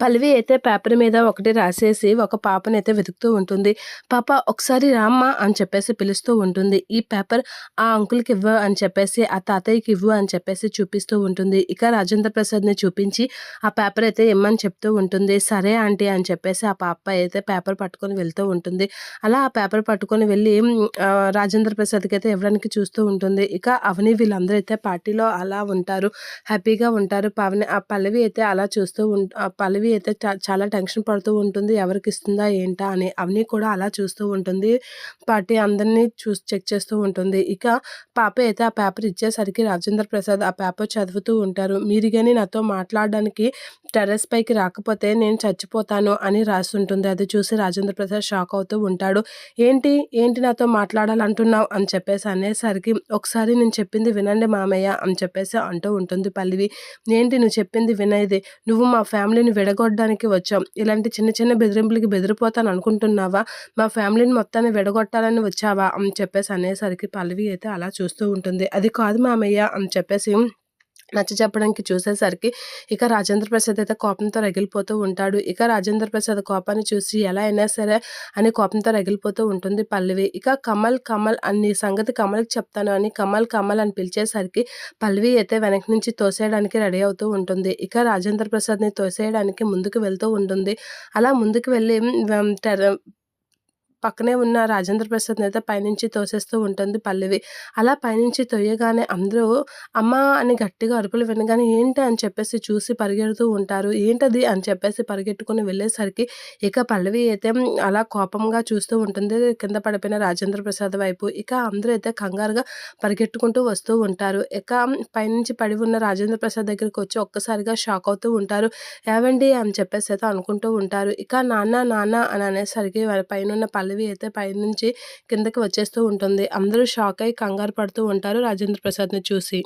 పల్లవి అయితే పేపర్ మీద ఒకటి రాసేసి ఒక పాపనైతే వెతుకుతూ ఉంటుంది. పాప ఒకసారి రామ్మ అని చెప్పేసి పిలుస్తూ ఉంటుంది. ఈ పేపర్ ఆ అంకుల్కి ఇవ్వ అని చెప్పేసి ఆ తాతయ్యకి ఇవ్వు అని చెప్పేసి చూపిస్తూ ఉంటుంది. ఇక రాజేంద్ర ప్రసాద్ని చూపించి ఆ పేపర్ అయితే ఇమ్మని చెప్తూ ఉంటుంది. సరే ఆంటీ అని చెప్పేసి ఆ పాప అయితే పేపర్ పట్టుకొని వెళ్తూ ఉంటుంది. అలా ఆ పేపర్ పట్టుకొని వెళ్ళి రాజేంద్ర ప్రసాద్కి అయితే ఇవ్వడానికి చూస్తూ ఉంటుంది. ఇక అవని వీళ్ళందరూ అయితే పార్టీలో అలా ఉంటారు. హ్యాపీగా ఉంటారు. పవని ఆ పల్లవి అయితే అలా చూస్తూ పల్లవి పల్లవి అయితే చాలా టెన్షన్ పడుతూ ఉంటుంది. ఎవరికి ఇస్తుందా ఏంటా అని అవన్నీ కూడా అలా చూస్తూ ఉంటుంది. పార్టీ అందరినీ చూసి చెక్ చేస్తూ ఉంటుంది. ఇక పాప అయితే ఆ పేపర్ ఇచ్చేసరికి రాజేంద్ర ప్రసాద్ ఆ పేపర్ చదువుతూ ఉంటారు. మీరు కానీ నాతో మాట్లాడడానికి టెర్రస్ పైకి రాకపోతే నేను చచ్చిపోతాను అని రాస్తుంటుంది అది చూసి రాజేంద్ర ప్రసాద్ షాక్ అవుతూ ఉంటాడు. ఏంటి? ఏంటి నాతో మాట్లాడాలంటున్నావు? అని చెప్పేసి అనేసరికి ఒకసారి నేను చెప్పింది వినండి మామయ్య అని చెప్పేసి అంటూ ఉంటుంది పల్లివి. ఏంటి? నువ్వు చెప్పింది వినేది. నువ్వు మా ఫ్యామిలీని విడగొట్టడానికి వచ్చాం ఇలాంటి చిన్న చిన్న బెదిరింపులకి బెదిరిపోతాను అనుకుంటున్నావా? మా ఫ్యామిలీని మొత్తాన్ని విడగొట్టాలని వచ్చావా? అని చెప్పేసి అనేసరికి పల్లవి అయితే అలా చూస్తూ ఉంటుంది. అది కాదు మామయ్య అని చెప్పేసి నచ్చ చెప్పడానికి చూసేసరికి ఇక రాజేంద్ర ప్రసాద్ అయితే కోపంతో రగిలిపోతూ ఉంటాడు. ఇక రాజేంద్ర ప్రసాద్ కోపాన్ని చూసి ఎలా అయినా సరే అని కోపంతో రగిలిపోతూ ఉంటుంది పల్లవి. ఇక కమల్ కమల్ అని సంగతి కమల్కి చెప్తాను అని కమల్ కమల్ అని పిలిచేసరికి పల్లవి అయితే వెనక నుంచి తోసేయడానికి రెడీ అవుతూ ఉంటుంది. ఇక రాజేంద్ర ప్రసాద్ని తోసేయడానికి ముందుకు వెళ్తూ ఉంటుంది. అలా ముందుకు వెళ్ళి టెర పక్కనే ఉన్న రాజేంద్ర ప్రసాద్ అయితే పైనుంచి తోసేస్తూ ఉంటుంది పల్లవి. అలా పైనుంచి తొయ్యగానే అందరూ అమ్మ అని గట్టిగా అరుపులు వినగానే ఏంటి అని చెప్పేసి చూసి పరిగెడుతూ ఉంటారు. ఏంటది? అని చెప్పేసి పరిగెట్టుకుని వెళ్ళేసరికి ఇక పల్లవి అయితే అలా కోపంగా చూస్తూ ఉంటుంది. కింద పడిపోయిన రాజేంద్ర ప్రసాద్ వైపు ఇక అందరూ అయితే కంగారుగా పరిగెట్టుకుంటూ వస్తూ ఉంటారు. ఇక పైనుంచి పడి ఉన్న రాజేంద్ర ప్రసాద్ దగ్గరికి వచ్చి ఒక్కసారిగా షాక్ అవుతూ ఉంటారు. ఏవండి? అని చెప్పేసి అయితే అనుకుంటూ ఉంటారు. ఇక నాన్న నాన్న అని అనేసరికి వారి పైన పల్లవి పల్లవి అయితే పైనుంచి కిందకి వచ్చేస్తూ ఉంటుంది. అందరూ షాక్ అయి కంగారు పడుతూ ఉంటారు రాజేంద్ర ప్రసాద్ని చూసి.